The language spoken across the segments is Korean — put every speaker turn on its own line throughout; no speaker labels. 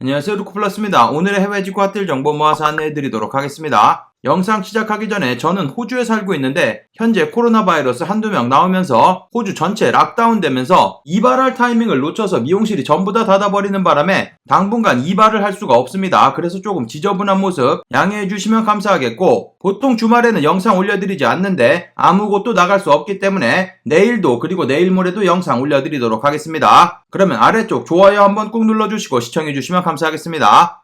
안녕하세요 루코플러스입니다. 오늘의 해외 직구 핫딜 정보 모아서 안내해드리도록 하겠습니다. 영상 시작하기 전에 저는 호주에 살고 있는데 현재 코로나 바이러스 한두 명 나오면서 호주 전체 락다운 되면서 이발할 타이밍을 놓쳐서 미용실이 전부 다 닫아버리는 바람에 당분간 이발을 할 수가 없습니다. 그래서 조금 지저분한 모습 양해해 주시면 감사하겠고 보통 주말에는 영상 올려드리지 않는데 아무 곳도 나갈 수 없기 때문에 내일도 그리고 내일 모레도 영상 올려드리도록 하겠습니다. 그러면 아래쪽 좋아요 한번 꾹 눌러주시고 시청해 주시면 감사하겠습니다.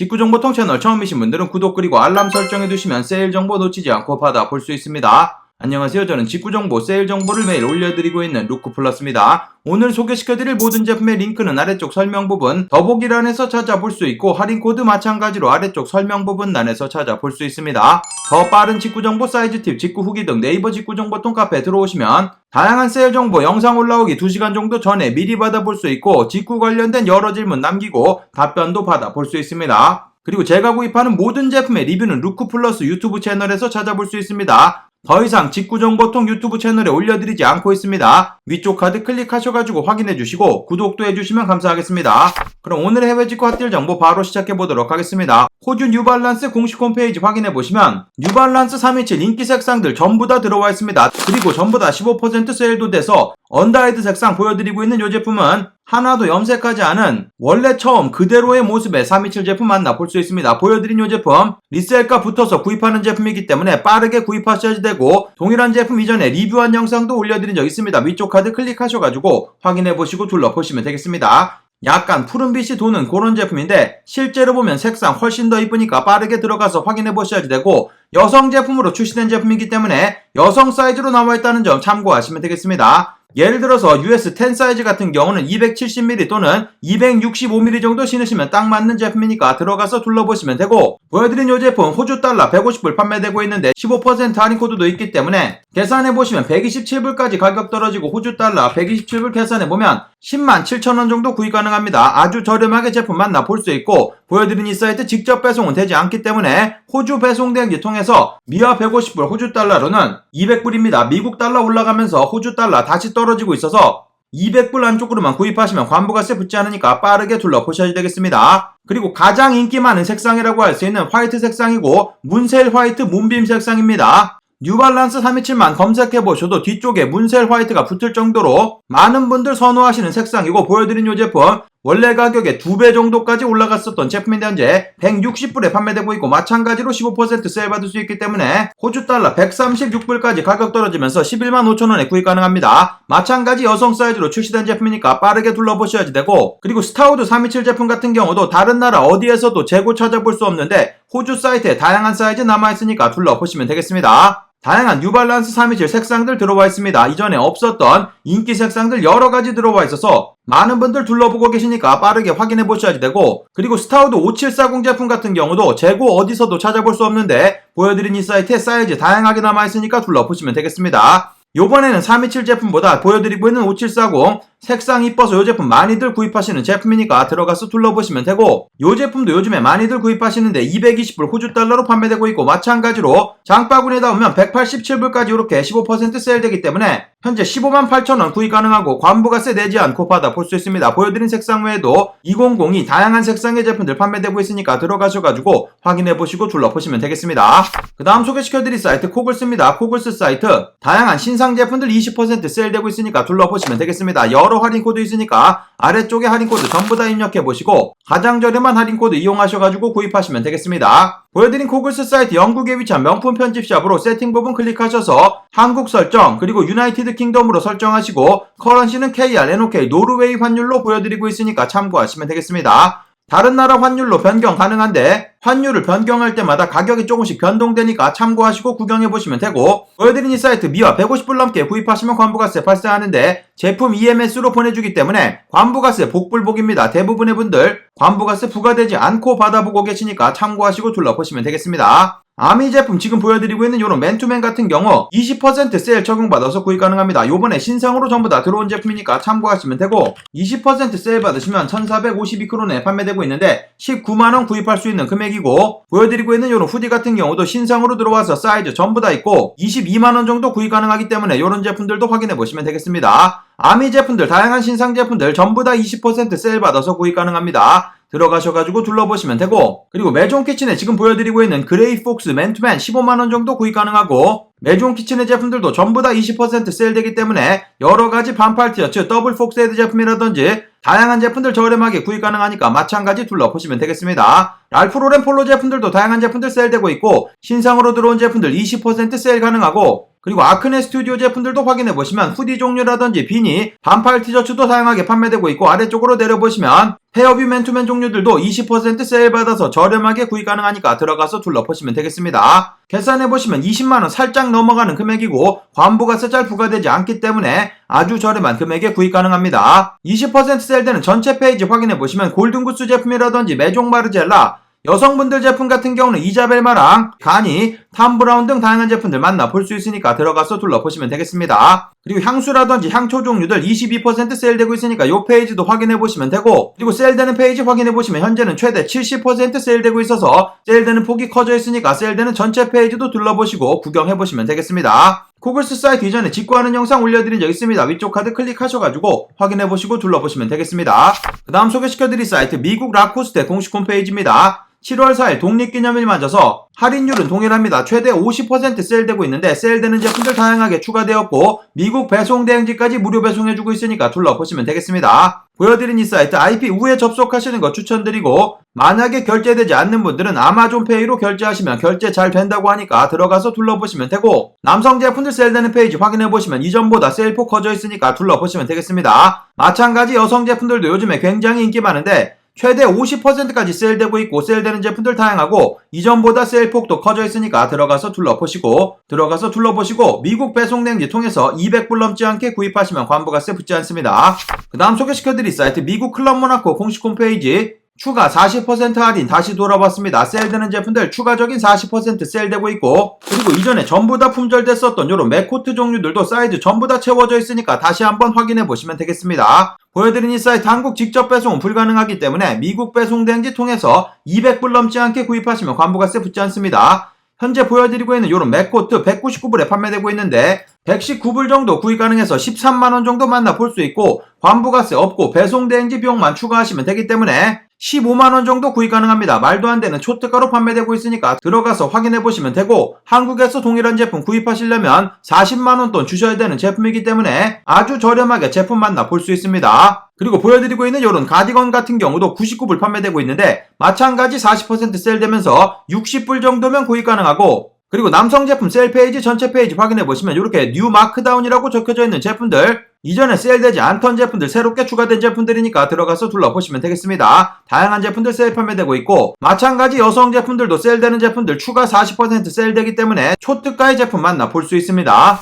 직구정보통 채널 처음이신 분들은 구독 그리고 알람 설정해 두시면 세일 정보 놓치지 않고 받아볼 수 있습니다. 안녕하세요. 저는 직구정보 세일 정보를 매일 올려드리고 있는 루크플러스입니다. 오늘 소개시켜드릴 모든 제품의 링크는 아래쪽 설명 부분 더보기란에서 찾아볼 수 있고 할인코드 마찬가지로 아래쪽 설명 부분 란에서 찾아볼 수 있습니다. 더 빠른 직구정보 사이즈 팁, 직구 후기 등 네이버 직구정보통 카페 들어오시면 다양한 세일 정보 영상 올라오기 2시간 정도 전에 미리 받아볼 수 있고 직구 관련된 여러 질문 남기고 답변도 받아볼 수 있습니다. 그리고 제가 구입하는 모든 제품의 리뷰는 루크플러스 유튜브 채널에서 찾아볼 수 있습니다. 더 이상 직구정보통 유튜브 채널에 올려드리지 않고 있습니다. 위쪽 카드 클릭하셔가지고 확인해 주시고 구독도 해주시면 감사하겠습니다. 그럼 오늘의 해외 직구 핫딜 정보 바로 시작해 보도록 하겠습니다. 호주 뉴발란스 공식 홈페이지 확인해 보시면 뉴발란스 327 인기 색상들 전부 다 들어와 있습니다. 그리고 전부 다 15% 세일도 돼서 언더헤드 색상 보여드리고 있는 이 제품은 하나도 염색하지 않은 원래 처음 그대로의 모습의 327 제품 만나 볼 수 있습니다. 보여드린 이 제품 리셀가 붙어서 구입하는 제품이기 때문에 빠르게 구입하셔야 되고 동일한 제품 이전에 리뷰한 영상도 올려드린 적 있습니다. 위쪽 카드 클릭하셔가지고 확인해 보시고 둘러보시면 되겠습니다. 약간 푸른빛이 도는 그런 제품인데 실제로 보면 색상 훨씬 더 이쁘니까 빠르게 들어가서 확인해 보셔야지 되고 여성 제품으로 출시된 제품이기 때문에 여성 사이즈로 나와 있다는 점 참고하시면 되겠습니다. 예를 들어서 US 10 사이즈 같은 경우는 270mm 또는 265mm 정도 신으시면 딱 맞는 제품이니까 들어가서 둘러보시면 되고 보여드린 이 제품 호주 달러 150불 판매되고 있는데 15% 할인 코드도 있기 때문에 계산해보시면 127불까지 가격 떨어지고 호주 달러 127불 계산해보면 10만 7천원 정도 구입 가능합니다. 아주 저렴하게 제품 만나 볼수 있고 보여드린 이 사이트 직접 배송은 되지 않기 때문에 호주 배송 대행지 통해서 미화 150불 호주 달러로는 200불입니다. 미국 달러 올라가면서 호주 달러 다시 떨어지고 있어서 200불 안쪽으로만 구입하시면 관부가세 붙지 않으니까 빠르게 둘러보셔야 되겠습니다. 그리고 가장 인기 많은 색상이라고 할 수 있는 화이트 색상이고 문셀 화이트 문빔 색상입니다. 뉴발란스 327만 검색해보셔도 뒤쪽에 문셀 화이트가 붙을 정도로 많은 분들 선호하시는 색상이고 보여드린 이 제품 원래 가격의 2배 정도까지 올라갔었던 제품인데 현재 160불에 판매되고 있고 마찬가지로 15% 세일 받을 수 있기 때문에 호주 달러 136불까지 가격 떨어지면서 11만 5천원에 구입 가능합니다. 마찬가지 여성 사이즈로 출시된 제품이니까 빠르게 둘러보셔야지 되고 그리고 스타우드 327 제품 같은 경우도 다른 나라 어디에서도 재고 찾아볼 수 없는데 호주 사이트에 다양한 사이즈 남아있으니까 둘러보시면 되겠습니다. 다양한 뉴발란스 327 색상들 들어와 있습니다. 이전에 없었던 인기 색상들 여러 가지 들어와 있어서 많은 분들 둘러보고 계시니까 빠르게 확인해 보셔야지 되고 그리고 스타우드 5740 제품 같은 경우도 재고 어디서도 찾아볼 수 없는데 보여드린 이 사이트에 사이즈 다양하게 남아 있으니까 둘러보시면 되겠습니다. 요번에는 327 제품보다 보여드리고 있는 5740 색상 이뻐서 이 제품 많이들 구입하시는 제품이니까 들어가서 둘러보시면 되고 이 제품도 요즘에 많이들 구입하시는데 220불 호주 달러로 판매되고 있고 마찬가지로 장바구니에 담으면 187불까지 이렇게 15% 세일되기 때문에 현재 15만 8천원 구입 가능하고 관부가세 내지 않고 받아 볼 수 있습니다. 보여드린 색상 외에도 2002 다양한 색상의 제품들 판매되고 있으니까 들어가셔가지고 확인해보시고 둘러보시면 되겠습니다. 그 다음 소개시켜드릴 사이트 코글스입니다. 코글스 사이트 다양한 신상 제품들 20% 세일되고 있으니까 둘러보시면 되겠습니다. 여러 할인 코드 있으니까 아래쪽에 할인 코드 전부 다 입력해 보시고 가장 저렴한 할인 코드 이용하셔가지고 구입하시면 되겠습니다. 보여드린 코글스 사이트 영국에 위치한 명품 편집샵으로 세팅 부분 클릭하셔서 한국 설정 그리고 유나이티드 킹덤으로 설정하시고 커런시는 KR, NOK, 노르웨이 환율로 보여드리고 있으니까 참고하시면 되겠습니다. 다른 나라 환율로 변경 가능한데 환율을 변경할 때마다 가격이 조금씩 변동되니까 참고하시고 구경해 보시면 되고 보여드린 이 사이트 미화 150불 넘게 구입하시면 관부가세 발생하는데 제품 EMS로 보내주기 때문에 관부가세 복불복입니다. 대부분의 분들 관부가세 부과되지 않고 받아보고 계시니까 참고하시고 둘러보시면 되겠습니다. 아미 제품 지금 보여드리고 있는 이런 맨투맨 같은 경우 20% 세일 적용받아서 구입 가능합니다. 요번에 신상으로 전부 다 들어온 제품이니까 참고하시면 되고 20% 세일 받으시면 1452크론에 판매되고 있는데 19만원 구입할 수 있는 금액이고 보여드리고 있는 이런 후디 같은 경우도 신상으로 들어와서 사이즈 전부 다 있고 22만원 정도 구입 가능하기 때문에 이런 제품들도 확인해 보시면 되겠습니다. 아미 제품들 다양한 신상 제품들 전부 다 20% 세일 받아서 구입 가능합니다. 들어가셔가지고 둘러보시면 되고 그리고 메종 키친에 지금 보여드리고 있는 그레이 폭스 맨투맨 15만원 정도 구입 가능하고 메종 키친의 제품들도 전부 다 20% 세일되기 때문에 여러가지 반팔 티셔츠 더블 폭스헤드 제품이라든지 다양한 제품들 저렴하게 구입 가능하니까 마찬가지 둘러보시면 되겠습니다. 랄프 로렌 폴로 제품들도 다양한 제품들 세일되고 있고 신상으로 들어온 제품들 20% 세일 가능하고 그리고 아크네 스튜디오 제품들도 확인해 보시면 후디 종류라든지 비니, 반팔 티셔츠도 다양하게 판매되고 있고 아래쪽으로 내려보시면 헤어뷰 맨투맨 종류들도 20% 세일 받아서 저렴하게 구입 가능하니까 들어가서 둘러보시면 되겠습니다. 계산해 보시면 20만원 살짝 넘어가는 금액이고 관부가세 부과되지 않기 때문에 아주 저렴한 금액에 구입 가능합니다. 20% 세일되는 전체 페이지 확인해 보시면 골든구스 제품이라든지 메종 마르젤라 여성분들 제품 같은 경우는 이자벨마랑 가니, 탐브라운 등 다양한 제품들 만나 볼 수 있으니까 들어가서 둘러보시면 되겠습니다. 그리고 향수라든지 향초 종류들 22% 세일되고 있으니까 이 페이지도 확인해 보시면 되고 그리고 세일되는 페이지 확인해 보시면 현재는 최대 70% 세일되고 있어서 세일되는 폭이 커져 있으니까 세일되는 전체 페이지도 둘러보시고 구경해 보시면 되겠습니다. 코글스 사이트 이전에 직구하는 영상 올려드린 적 있습니다. 위쪽 카드 클릭하셔가지고 확인해보시고 둘러보시면 되겠습니다. 그 다음 소개시켜드릴 사이트 미국 라코스테 공식 홈페이지입니다. 7월 4일 독립기념일 맞아서 할인율은 동일합니다. 최대 50% 세일되고 있는데 세일되는 제품들 다양하게 추가되었고 미국 배송 대행지까지 무료 배송해주고 있으니까 둘러보시면 되겠습니다. 보여드린 이 사이트 IP 우에 접속하시는 거 추천드리고 만약에 결제되지 않는 분들은 아마존 페이로 결제하시면 결제 잘 된다고 하니까 들어가서 둘러보시면 되고 남성 제품들 세일되는 페이지 확인해보시면 이전보다 세일폭 커져 있으니까 둘러보시면 되겠습니다. 마찬가지 여성 제품들도 요즘에 굉장히 인기 많은데 최대 50%까지 세일되고 있고 세일되는 제품들 다양하고 이전보다 세일폭도 커져 있으니까 들어가서 둘러보시고 들어가서 둘러보시고 미국 배송 대행지 통해서 200불 넘지 않게 구입하시면 관부가세 붙지 않습니다. 그 다음 소개시켜드릴 사이트 미국 클럽 모나코 공식 홈페이지 추가 40% 할인 다시 돌아봤습니다. 세일되는 제품들 추가적인 40% 세일되고 있고 그리고 이전에 전부 다 품절됐었던 요런 맥코트 종류들도 사이즈 전부 다 채워져 있으니까 다시 한번 확인해 보시면 되겠습니다. 보여드린 이 사이트 한국 직접 배송은 불가능하기 때문에 미국 배송 대행지 통해서 200불 넘지 않게 구입하시면 관부가세 붙지 않습니다. 현재 보여드리고 있는 요런 맥코트 199불에 판매되고 있는데 119불 정도 구입 가능해서 13만원 정도 만나 볼 수 있고 관부가세 없고 배송 대행지 비용만 추가하시면 되기 때문에 15만원 정도 구입 가능합니다. 말도 안 되는 초특가로 판매되고 있으니까 들어가서 확인해 보시면 되고 한국에서 동일한 제품 구입하시려면 40만원 돈 주셔야 되는 제품이기 때문에 아주 저렴하게 제품 만나 볼 수 있습니다. 그리고 보여드리고 있는 이런 가디건 같은 경우도 99불 판매되고 있는데 마찬가지 40% 세일되면서 60불 정도면 구입 가능하고 그리고 남성 제품 세일 페이지 전체 페이지 확인해 보시면 이렇게 뉴 마크다운이라고 적혀져 있는 제품들 이전에 세일되지 않던 제품들 새롭게 추가된 제품들이니까 들어가서 둘러보시면 되겠습니다. 다양한 제품들 세일 판매되고 있고 마찬가지 여성 제품들도 세일되는 제품들 추가 40% 세일되기 때문에 초특가의 제품 만나 볼 수 있습니다.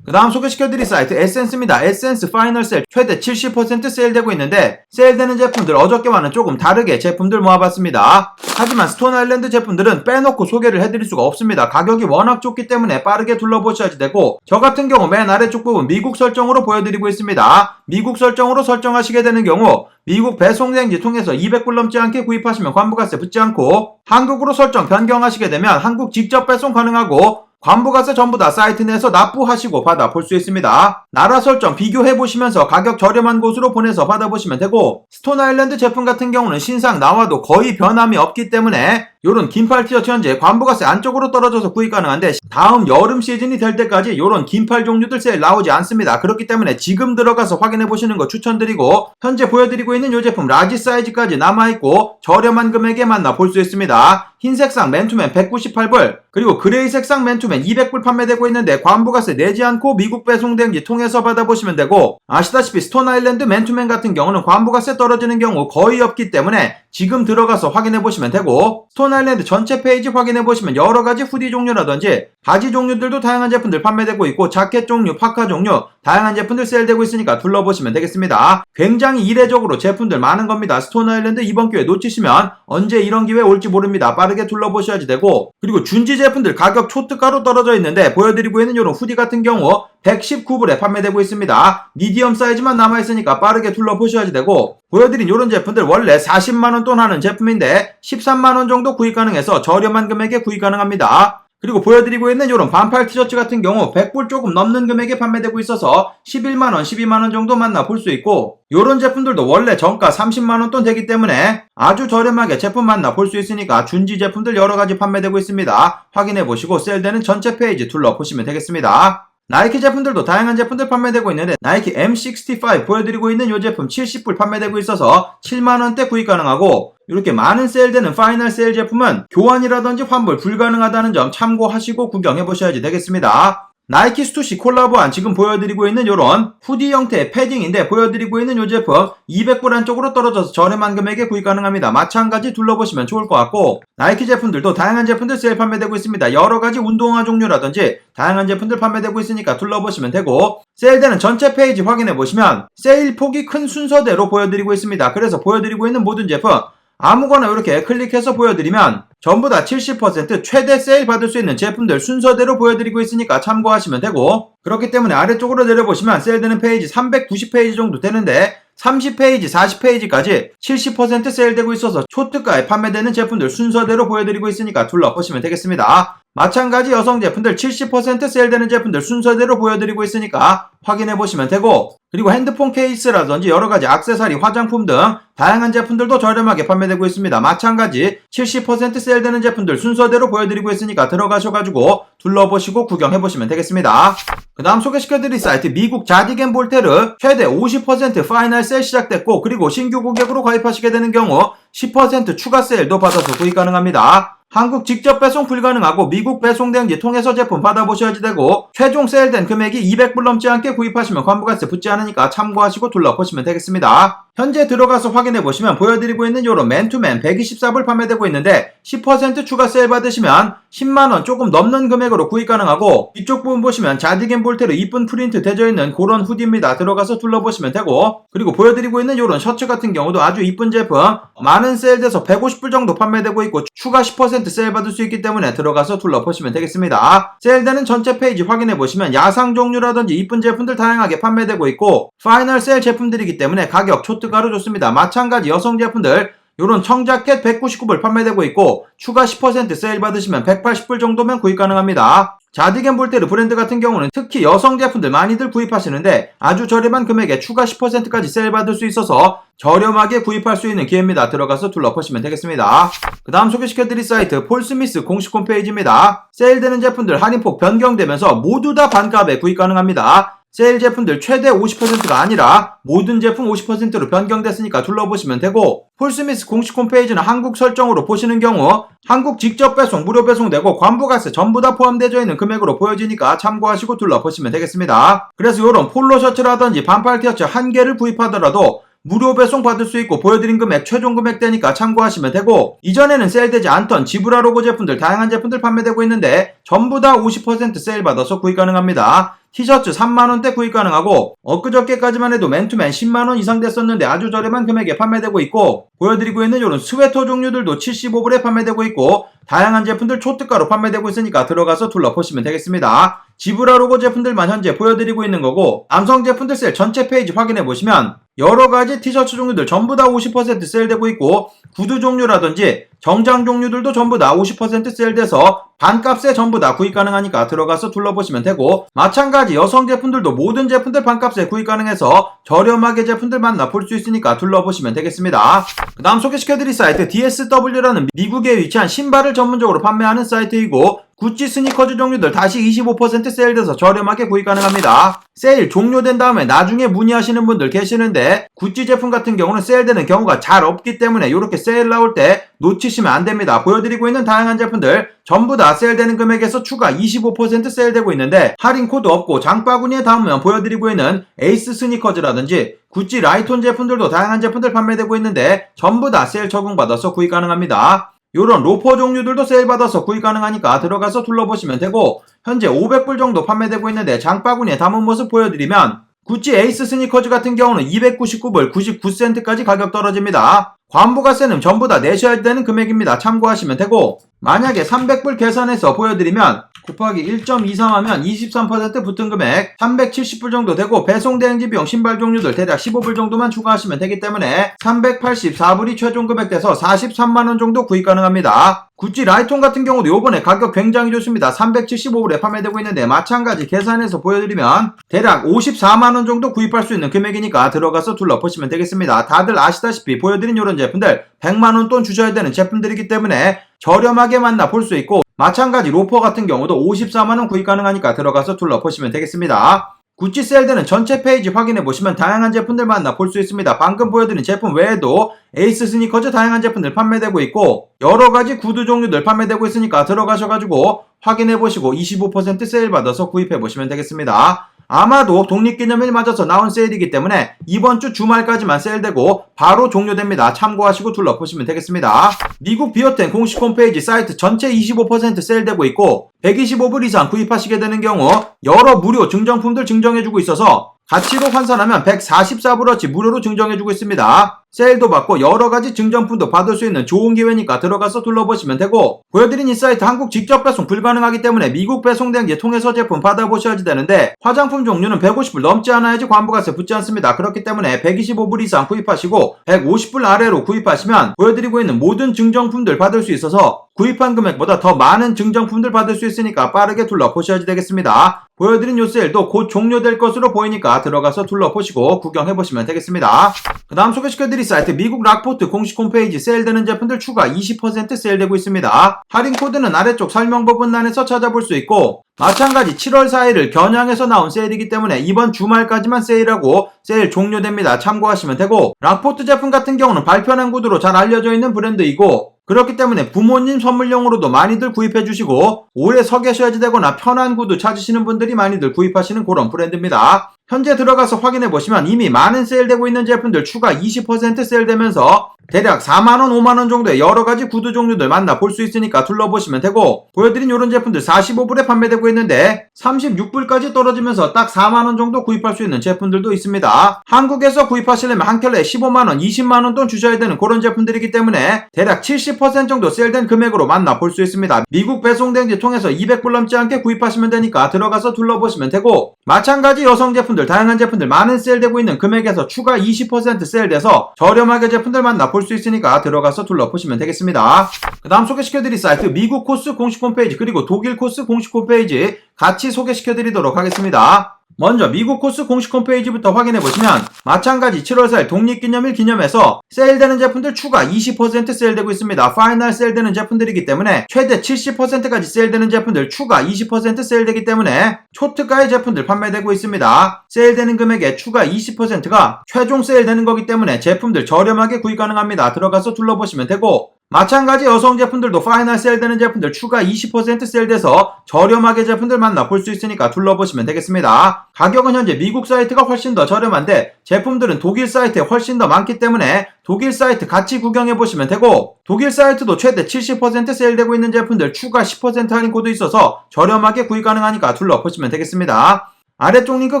그 다음 소개시켜드릴 사이트 에센스입니다. 에센스 파이널 세일 최대 70% 세일되고 있는데 세일되는 제품들 어저께와는 조금 다르게 제품들 모아봤습니다. 하지만 스톤 아일랜드 제품들은 빼놓고 소개를 해드릴 수가 없습니다. 가격이 워낙 좋기 때문에 빠르게 둘러보셔야지 되고 저 같은 경우 맨 아래쪽 부분 미국 설정으로 보여드리고 있습니다. 미국 설정으로 설정하시게 되는 경우 미국 배송대행지 통해서 200불 넘지 않게 구입하시면 관부가세 붙지 않고 한국으로 설정 변경하시게 되면 한국 직접 배송 가능하고 관부가세 전부 다 사이트 내에서 납부하시고 받아 볼 수 있습니다. 나라 설정 비교해 보시면서 가격 저렴한 곳으로 보내서 받아보시면 되고 스톤 아일랜드 제품 같은 경우는 신상 나와도 거의 변함이 없기 때문에 요런 긴팔 티셔츠 현재 관부가세 안쪽으로 떨어져서 구입 가능한데 다음 여름 시즌이 될 때까지 요런 긴팔 종류들 세일 나오지 않습니다. 그렇기 때문에 지금 들어가서 확인해 보시는 거 추천드리고 현재 보여드리고 있는 요 제품 라지 사이즈까지 남아있고 저렴한 금액에 만나 볼 수 있습니다. 흰 색상 맨투맨 198불 그리고 그레이 색상 맨투맨 200불 판매되고 있는데 관부가세 내지 않고 미국 배송 대행지 통해서 받아보시면 되고 아시다시피 스톤 아일랜드 맨투맨 같은 경우는 관부가세 떨어지는 경우 거의 없기 때문에 지금 들어가서 확인해 보시면 되고 스톤 아일랜드 전체 페이지 확인해 보시면 여러 가지 후디 종류라든지 바지 종류들도 다양한 제품들 판매되고 있고 자켓 종류, 파카 종류 다양한 제품들 세일되고 있으니까 둘러보시면 되겠습니다. 굉장히 이례적으로 제품들 많은 겁니다. 스톤 아일랜드 이번 기회 놓치시면 언제 이런 기회 올지 모릅니다. 빠르게 둘러보셔야지 되고 그리고 준지 제품들 가격 초특가로 떨어져 있는데 보여드리고 있는 이런 후디 같은 경우 119불에 판매되고 있습니다. 미디엄 사이즈만 남아있으니까 빠르게 둘러보셔야지 되고 보여드린 이런 제품들 원래 40만원 돈 하는 제품인데 13만원 정도 구입 가능해서 저렴한 금액에 구입 가능합니다. 그리고 보여드리고 있는 이런 반팔 티셔츠 같은 경우 100불 조금 넘는 금액에 판매되고 있어서 11만원, 12만원 정도 만나 볼 수 있고 이런 제품들도 원래 정가 30만원 돈 되기 때문에 아주 저렴하게 제품 만나 볼 수 있으니까 준지 제품들 여러가지 판매되고 있습니다. 확인해 보시고 세일되는 전체 페이지 둘러보시면 되겠습니다. 나이키 제품들도 다양한 제품들 판매되고 있는데 나이키 M65 보여드리고 있는 이 제품 70불 판매되고 있어서 7만원대 구입 가능하고 이렇게 많은 세일되는 파이널 세일 제품은 교환이라든지 환불 불가능하다는 점 참고하시고 구경해 보셔야지 되겠습니다. 나이키 스투시 콜라보한 지금 보여드리고 있는 이런 후디 형태의 패딩인데 보여드리고 있는 이 제품 200불 안쪽으로 떨어져서 저렴한 금액에 구입 가능합니다. 마찬가지 둘러보시면 좋을 것 같고 나이키 제품들도 다양한 제품들 세일 판매되고 있습니다. 여러 가지 운동화 종류라든지 다양한 제품들 판매되고 있으니까 둘러보시면 되고 세일되는 전체 페이지 확인해 보시면 세일 폭이 큰 순서대로 보여드리고 있습니다. 그래서 보여드리고 있는 모든 제품 아무거나 이렇게 클릭해서 보여드리면 전부 다 70% 최대 세일 받을 수 있는 제품들 순서대로 보여드리고 있으니까 참고하시면 되고 그렇기 때문에 아래쪽으로 내려보시면 세일되는 페이지 390페이지 정도 되는데 30페이지, 40페이지까지 70% 세일되고 있어서 초특가에 판매되는 제품들 순서대로 보여드리고 있으니까 둘러보시면 되겠습니다. 마찬가지 여성 제품들 70% 세일되는 제품들 순서대로 보여드리고 있으니까 확인해 보시면 되고 그리고 핸드폰 케이스라든지 여러 가지 액세서리, 화장품 등 다양한 제품들도 저렴하게 판매되고 있습니다. 마찬가지 70% 세일되는 제품들 순서대로 보여드리고 있으니까 들어가셔가지고 둘러보시고 구경해 보시면 되겠습니다. 그 다음 소개시켜드릴 사이트 미국 자디겐 볼테르 최대 50% 파이널 세일 시작됐고 그리고 신규 고객으로 가입하시게 되는 경우 10% 추가 세일도 받아서 구입 가능합니다. 한국 직접 배송 불가능하고 미국 배송 대행지 통해서 제품 받아보셔야지 되고 최종 세일된 금액이 200불 넘지 않게 구입하시면 관부가세 붙지 않으니까 참고하시고 둘러보시면 되겠습니다. 현재 들어가서 확인해 보시면 보여드리고 있는 요런 맨투맨 124불 판매되고 있는데 10% 추가 세일 받으시면 10만원 조금 넘는 금액으로 구입 가능하고 이쪽 부분 보시면 자디겐 볼테로 이쁜 프린트 되어 있는 그런 후디입니다. 들어가서 둘러보시면 되고 그리고 보여드리고 있는 요런 셔츠 같은 경우도 아주 이쁜 제품 많은 세일돼서 150불 정도 판매되고 있고 추가 10% 세일 받을 수 있기 때문에 들어가서 둘러보시면 되겠습니다. 세일되는 전체 페이지 확인해 보시면 야상 종류라든지 이쁜 제품들 다양하게 판매되고 있고 파이널 세일 제품들이기 때문에 가격 초특가로 좋습니다. 마찬가지 여성 제품들 요런 청자켓 199불 판매되고 있고 추가 10% 세일 받으시면 180불 정도면 구입 가능합니다. 자디겐 볼테르 브랜드 같은 경우는 특히 여성 제품들 많이들 구입하시는데 아주 저렴한 금액에 추가 10%까지 세일 받을 수 있어서 저렴하게 구입할 수 있는 기회입니다. 들어가서 둘러보시면 되겠습니다. 그 다음 소개시켜드릴 사이트 폴스미스 공식 홈페이지입니다. 세일되는 제품들 할인폭 변경되면서 모두 다 반값에 구입 가능합니다. 세일 제품들 최대 50%가 아니라 모든 제품 50%로 변경됐으니까 둘러보시면 되고 폴스미스 공식 홈페이지는 한국 설정으로 보시는 경우 한국 직접 배송 무료 배송되고 관부가세 전부 다 포함되어 있는 금액으로 보여지니까 참고하시고 둘러보시면 되겠습니다. 그래서 이런 폴로 셔츠라든지 반팔 티셔츠 한 개를 구입하더라도 무료 배송 받을 수 있고 보여드린 금액 최종 금액 되니까 참고하시면 되고 이전에는 세일되지 않던 지브라 로고 제품들 다양한 제품들 판매되고 있는데 전부 다 50% 세일 받아서 구입 가능합니다. 티셔츠 3만원대 구입 가능하고 엊그저께까지만 해도 맨투맨 10만원 이상 됐었는데 아주 저렴한 금액에 판매되고 있고 보여드리고 있는 이런 스웨터 종류들도 75불에 판매되고 있고 다양한 제품들 초특가로 판매되고 있으니까 들어가서 둘러보시면 되겠습니다. 지브라 로고 제품들만 현재 보여드리고 있는 거고 남성 제품들 세일 전체 페이지 확인해 보시면 여러 가지 티셔츠 종류들 전부 다 50% 세일되고 있고 구두 종류라든지 정장 종류들도 전부 다 50% 세일돼서 반값에 전부 다 구입 가능하니까 들어가서 둘러보시면 되고 마찬가지 여성 제품들도 모든 제품들 반값에 구입 가능해서 저렴하게 제품들 만나 볼수 있으니까 둘러보시면 되겠습니다. 그 다음 소개시켜드릴 사이트 DSW라는 미국에 위치한 신발을 전문적으로 판매하는 사이트이고 구찌 스니커즈 종류들 다시 25% 세일돼서 저렴하게 구입 가능합니다. 세일 종료된 다음에 나중에 문의하시는 분들 계시는데 구찌 제품 같은 경우는 세일되는 경우가 잘 없기 때문에 이렇게 세일 나올 때 놓치시면 안 됩니다. 보여드리고 있는 다양한 제품들 전부 다 세일되는 금액에서 추가 25% 세일되고 있는데 할인 코드 없고 장바구니에 담으면 보여드리고 있는 에이스 스니커즈라든지 구찌 라이톤 제품들도 다양한 제품들 판매되고 있는데 전부 다 세일 적용받아서 구입 가능합니다. 요런 로퍼 종류들도 세일 받아서 구입 가능하니까 들어가서 둘러보시면 되고 현재 500불 정도 판매되고 있는데 장바구니에 담은 모습 보여드리면 구찌 에이스 스니커즈 같은 경우는 299불 99센트까지 가격 떨어집니다. 관부가세는 전부 다 내셔야 되는 금액입니다. 참고하시면 되고 만약에 300불 계산해서 보여드리면 곱하기 1.23 하면 23% 붙은 금액 370불 정도 되고 배송 대행지 비용 신발 종류들 대략 15불 정도만 추가하시면 되기 때문에 384불이 최종 금액 돼서 43만원 정도 구입 가능합니다. 구찌 라이톤 같은 경우도 요번에 가격 굉장히 좋습니다. 375불에 판매되고 있는데 마찬가지 계산해서 보여드리면 대략 54만원 정도 구입할 수 있는 금액이니까 들어가서 둘러보시면 되겠습니다. 다들 아시다시피 보여드린 이런 제품들 100만원 돈 주셔야 되는 제품들이기 때문에 저렴하게 만나 볼 수 있고 마찬가지 로퍼 같은 경우도 54만원 구입 가능하니까 들어가서 둘러보시면 되겠습니다. 구찌 셀드는 전체 페이지 확인해 보시면 다양한 제품들 만나 볼 수 있습니다. 방금 보여드린 제품 외에도 에이스 스니커즈 다양한 제품들 판매되고 있고 여러 가지 구두 종류들 판매되고 있으니까 들어가셔가지고 확인해 보시고 25% 세일 받아서 구입해 보시면 되겠습니다. 아마도 독립기념일 맞아서 나온 세일이기 때문에 이번 주 주말까지만 세일되고 바로 종료됩니다. 참고하시고 둘러보시면 되겠습니다. 미국 비어텐 공식 홈페이지 사이트 전체 25% 세일되고 있고 125불 이상 구입하시게 되는 경우 여러 무료 증정품들 증정해주고 있어서 가치로 환산하면 144불어치 무료로 증정해주고 있습니다. 세일도 받고 여러 가지 증정품도 받을 수 있는 좋은 기회니까 들어가서 둘러보시면 되고 보여드린 이 사이트 한국 직접 배송 불가능하기 때문에 미국 배송 대행지 통해서 제품 받아보셔야지 되는데 화장품 종류는 150불 넘지 않아야지 관부가세 붙지 않습니다. 그렇기 때문에 125불 이상 구입하시고 150불 아래로 구입하시면 보여드리고 있는 모든 증정품들 받을 수 있어서 구입한 금액보다 더 많은 증정품들 받을 수 있으니까 빠르게 둘러보셔야지 되겠습니다. 보여드린 요 세일도 곧 종료될 것으로 보이니까 들어가서 둘러보시고 구경해보시면 되겠습니다. 그 다음 소개시켜드릴 사이트 미국 락포트 공식 홈페이지 세일되는 제품들 추가 20% 세일되고 있습니다. 할인 코드는 아래쪽 설명 부분란에서 찾아볼 수 있고 마찬가지 7월 4일을 겨냥해서 나온 세일이기 때문에 이번 주말까지만 세일하고 세일 종료됩니다. 참고하시면 되고 락포트 제품 같은 경우는 발편한 구두로 잘 알려져 있는 브랜드이고 그렇기 때문에 부모님 선물용으로도 많이들 구입해 주시고 오래 서 계셔야지 되거나 편한 구두 찾으시는 분들이 많이들 구입하시는 그런 브랜드입니다. 현재 들어가서 확인해 보시면 이미 많은 세일되고 있는 제품들 추가 20% 세일되면서 대략 4만원, 5만원 정도의 여러 가지 구두 종류들 만나 볼 수 있으니까 둘러보시면 되고 보여드린 이런 제품들 45불에 판매되고 있는데 36불까지 떨어지면서 딱 4만원 정도 구입할 수 있는 제품들도 있습니다. 한국에서 구입하시려면 한 켤레 15만원, 20만원 돈 주셔야 되는 그런 제품들이기 때문에 대략 70% 정도 세일된 금액으로 만나 볼 수 있습니다. 미국 배송대행지 통해서 200불 넘지 않게 구입하시면 되니까 들어가서 둘러보시면 되고 마찬가지 여성 제품들, 다양한 제품들 많은 세일되고 있는 금액에서 추가 20% 세일돼서 저렴하게 제품들 만나 볼 수 있으니까 들어가서 둘러보시면 되겠습니다. 그 다음 소개시켜드릴 사이트 미국 코스 공식 홈페이지 그리고 독일 코스 공식 홈페이지 같이 소개시켜드리도록 하겠습니다. 먼저 미국 코스 공식 홈페이지부터 확인해 보시면 마찬가지 7월 4일 독립기념일 기념해서 세일되는 제품들 추가 20% 세일되고 있습니다. 파이널 세일되는 제품들이기 때문에 최대 70%까지 세일되는 제품들 추가 20% 세일되기 때문에 초특가의 제품들 판매되고 있습니다. 세일되는 금액의 추가 20%가 최종 세일되는 거기 때문에 제품들 저렴하게 구입 가능합니다. 들어가서 둘러보시면 되고 마찬가지 여성 제품들도 파이널 세일되는 제품들 추가 20% 세일돼서 저렴하게 제품들 만나 볼 수 있으니까 둘러보시면 되겠습니다. 가격은 현재 미국 사이트가 훨씬 더 저렴한데 제품들은 독일 사이트에 훨씬 더 많기 때문에 독일 사이트 같이 구경해 보시면 되고 독일 사이트도 최대 70% 세일되고 있는 제품들 추가 10% 할인 코드 있어서 저렴하게 구입 가능하니까 둘러보시면 되겠습니다. 아래쪽 링크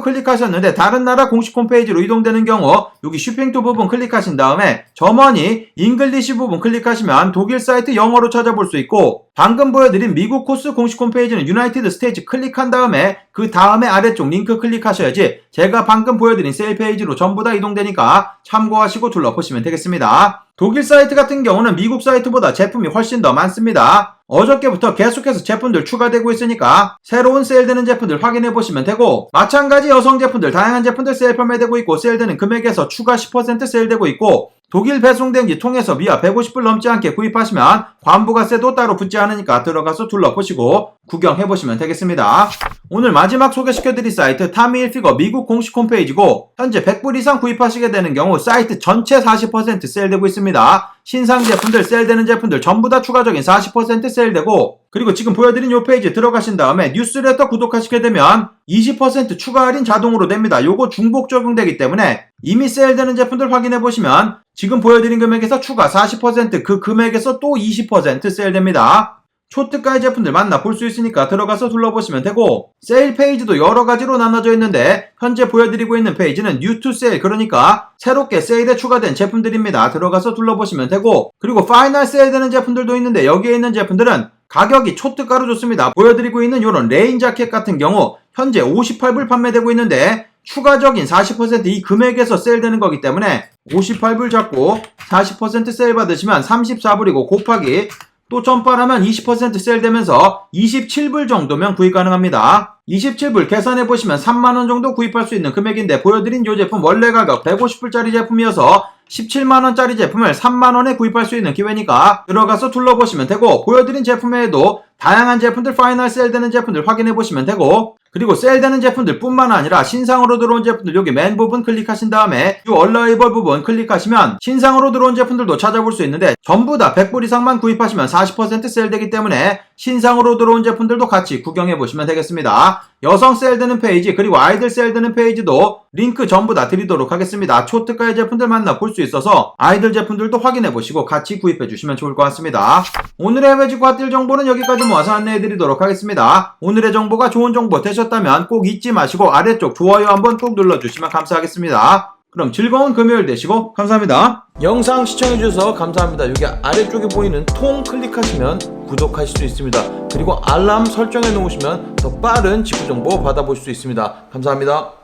클릭하셨는데 다른 나라 공식 홈페이지로 이동되는 경우 여기 쇼핑2 부분 클릭하신 다음에 점원이 잉글리시 부분 클릭하시면 독일 사이트 영어로 찾아볼 수 있고 방금 보여드린 미국 코스 공식 홈페이지는 유나이티드 스테이츠 클릭한 다음에 그 다음에 아래쪽 링크 클릭하셔야지 제가 방금 보여드린 세일 페이지로 전부 다 이동되니까 참고하시고 둘러보시면 되겠습니다. 독일 사이트 같은 경우는 미국 사이트보다 제품이 훨씬 더 많습니다. 어저께부터 계속해서 제품들 추가되고 있으니까 새로운 세일되는 제품들 확인해 보시면 되고 마찬가지 여성 제품들 다양한 제품들 세일 판매되고 있고 세일되는 금액에서 추가 10% 세일되고 있고 독일 배송대행지 통해서 미아 150불 넘지 않게 구입하시면 관부가세도 따로 붙지 않으니까 들어가서 둘러보시고 구경해보시면 되겠습니다. 오늘 마지막 소개시켜드릴 사이트 타미일피거 미국 공식 홈페이지고 현재 100불 이상 구입하시게 되는 경우 사이트 전체 40% 세일되고 있습니다. 신상 제품들 세일되는 제품들 전부 다 추가적인 40% 세일되고 그리고 지금 보여드린 요 페이지 들어가신 다음에 뉴스레터 구독하시게 되면 20% 추가 할인 자동으로 됩니다. 요거 중복 적용되기 때문에 이미 세일되는 제품들 확인해 보시면 지금 보여드린 금액에서 추가 40%그 금액에서 또 20% 세일됩니다. 초특가의 제품들 만나 볼 수 있으니까 들어가서 둘러보시면 되고 세일 페이지도 여러 가지로 나눠져 있는데 현재 보여드리고 있는 페이지는 뉴 투 세일 그러니까 새롭게 세일에 추가된 제품들입니다. 들어가서 둘러보시면 되고 그리고 파이널 세일되는 제품들도 있는데 여기에 있는 제품들은 가격이 초특가로 좋습니다. 보여드리고 있는 이런 레인 자켓 같은 경우 현재 58불 판매되고 있는데 추가적인 40%이 금액에서 세일되는 거기 때문에 58불 잡고 40% 세일 받으시면 34불이고 곱하기 또 전파하면 20% 세일되면서 27불 정도면 구입 가능합니다. 27불 계산해 보시면 3만원 정도 구입할 수 있는 금액인데 보여드린 이 제품 원래 가격 150불짜리 제품이어서 17만원짜리 제품을 3만원에 구입할 수 있는 기회니까 들어가서 둘러보시면 되고 보여드린 제품 외에도 다양한 제품들 파이널 세일되는 제품들 확인해 보시면 되고 그리고 세일되는 제품들 뿐만 아니라 신상으로 들어온 제품들 여기 맨 부분 클릭하신 다음에 이 얼라이벌 부분 클릭하시면 신상으로 들어온 제품들도 찾아볼 수 있는데 전부 다 100불 이상만 구입하시면 40% 세일되기 때문에 신상으로 들어온 제품들도 같이 구경해 보시면 되겠습니다. 여성 세일되는 페이지 그리고 아이들 세일되는 페이지도 링크 전부 다 드리도록 하겠습니다. 초특가의 제품들 만나 볼 수 있어서 아이들 제품들도 확인해 보시고 같이 구입해 주시면 좋을 것 같습니다. 오늘의 매직 핫딜 정보는 여기까지 모아서 안내해 드리도록 하겠습니다. 오늘의 정보가 좋은 정보 되셨 다면 꼭 잊지 마시고 아래쪽 좋아요 한번 꼭 눌러주시면 감사하겠습니다. 그럼 즐거운 금요일 되시고 감사합니다. 영상 시청해주셔서 감사합니다. 여기 아래쪽에 보이는 통 클릭하시면 구독하실 수 있습니다. 그리고 알람 설정해 놓으시면 더 빠른 직구 정보 받아보실 수 있습니다. 감사합니다.